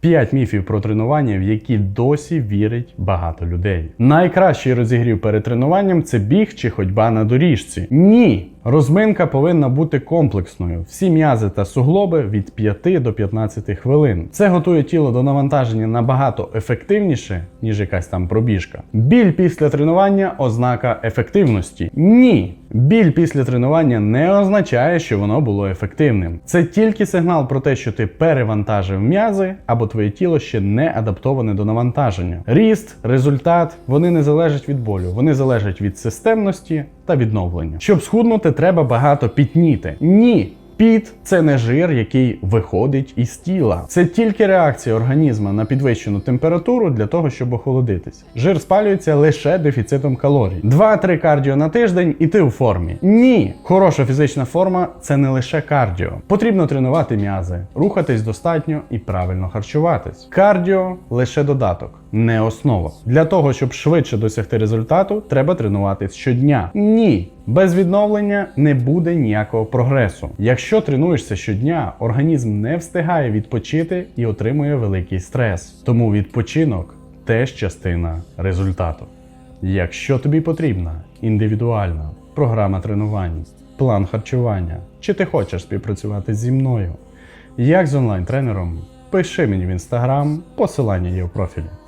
5 міфів про тренування, в які досі вірить багато людей. Найкращий розігрів перед тренуванням це біг чи ходьба на доріжці. Ні. Розминка повинна бути комплексною. Всі м'язи та суглоби від 5 до 15 хвилин. Це готує тіло до навантаження набагато ефективніше, ніж якась там пробіжка. Біль після тренування ознака ефективності. Ні. Біль після тренування не означає, що воно було ефективним. Це тільки сигнал про те, що ти перевантажив м'язи або твоє тіло ще не адаптоване до навантаження. Ріст, результат вони не залежать від болю, вони залежать від системності та відновлення. Щоб схуднути, треба багато пітніти. Ні. Піт це не жир, який виходить із тіла. Це тільки реакція організму на підвищену температуру для того, щоб охолодитись. Жир спалюється лише дефіцитом калорій. 2-3 кардіо на тиждень і ти у формі. Ні, хороша фізична форма це не лише кардіо. Потрібно тренувати м'язи, рухатись достатньо і правильно харчуватись. Кардіо лише додаток. Не основа. Для того, щоб швидше досягти результату, треба тренуватись щодня. Ні. Без відновлення не буде ніякого прогресу. Якщо тренуєшся щодня, організм не встигає відпочити і отримує великий стрес. Тому відпочинок теж частина результату. Якщо тобі потрібна індивідуальна програма тренувань, план харчування, чи ти хочеш співпрацювати зі мною, як з онлайн-тренером, пиши мені в інстаграм, посилання є в профілі.